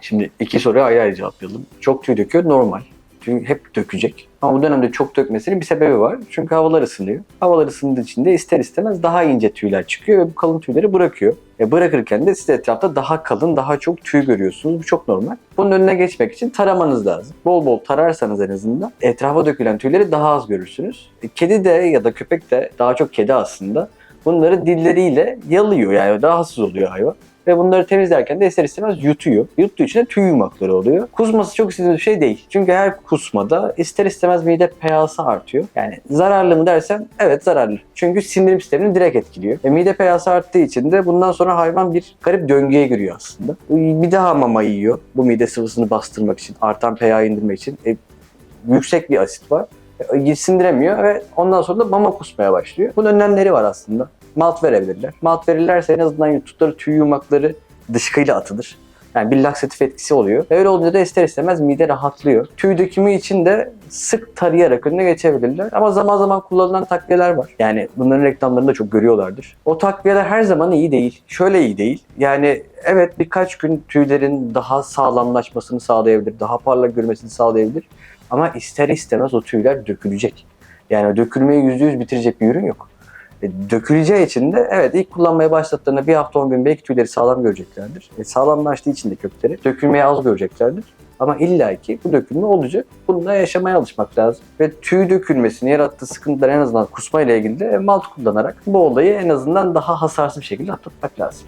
Şimdi iki soruya ayrı ayrı cevaplayalım. Çok tüy döküyor normal. Çünkü hep dökecek. Ama bu dönemde çok dökmesinin bir sebebi var. Çünkü havalar ısınıyor. Havalar ısındığı için de ister istemez daha ince tüyler çıkıyor ve bu kalın tüyleri bırakıyor. E bırakırken de siz etrafta daha kalın, daha çok tüy görüyorsunuz. Bu çok normal. Bunun önüne geçmek için taramanız lazım. Bol bol tararsanız en azından etrafa dökülen tüyleri daha az görürsünüz. E, Kedi de ya da köpek de daha çok kedi aslında bunları dilleriyle yalıyor yani rahatsız oluyor hayvan. Ve bunları temizlerken de ister istemez yutuyor. Yuttuğu için de tüy yumakları oluyor. Kusması çok istediğimiz bir şey değil. Çünkü her kusmada ister istemez mide pH'sı artıyor. Yani zararlı mı dersen evet zararlı. Çünkü sindirim sistemini direkt etkiliyor. Ve mide pH'sı arttığı için de bundan sonra hayvan bir garip döngüye giriyor aslında. Bir daha mama yiyor. Bu mide sıvısını bastırmak için, artan pH'yi indirmek için. E, yüksek bir asit var. Sindiremiyor ve ondan sonra da mama kusmaya başlıyor. Bunun önlemleri var aslında. Malt verebilirler. Malt verirlerse en azından yuttukları tüy yumakları dışkıyla atılır. Yani bir laksatif etkisi oluyor. Öyle olunca da ister istemez mide rahatlıyor. Tüy dökümü için de sık tarayarak önüne geçebilirler. Ama zaman zaman kullanılan takviyeler var. Yani bunların reklamlarını da çok görüyorlardır. O takviyeler her zaman iyi değil. Şöyle iyi değil. Yani evet birkaç gün tüylerin daha sağlamlaşmasını sağlayabilir. Daha parlak görmesini sağlayabilir. Ama ister istemez o tüyler dökülecek. Yani dökülmeyi %100 bitirecek bir ürün yok. E, döküleceği için de evet ilk kullanmaya başladıklarında bir hafta 10 gün belki tüyleri sağlam göreceklerdir. E, sağlamlaştığı için de kökleri dökülmeyi az göreceklerdir. Ama illaki bu dökülme olacak. Bununla yaşamaya alışmak lazım. Ve tüy dökülmesini yarattığı sıkıntılar en azından kusma ile ilgili de malt kullanarak bu olayı en azından daha hasarsız bir şekilde atlatmak lazım.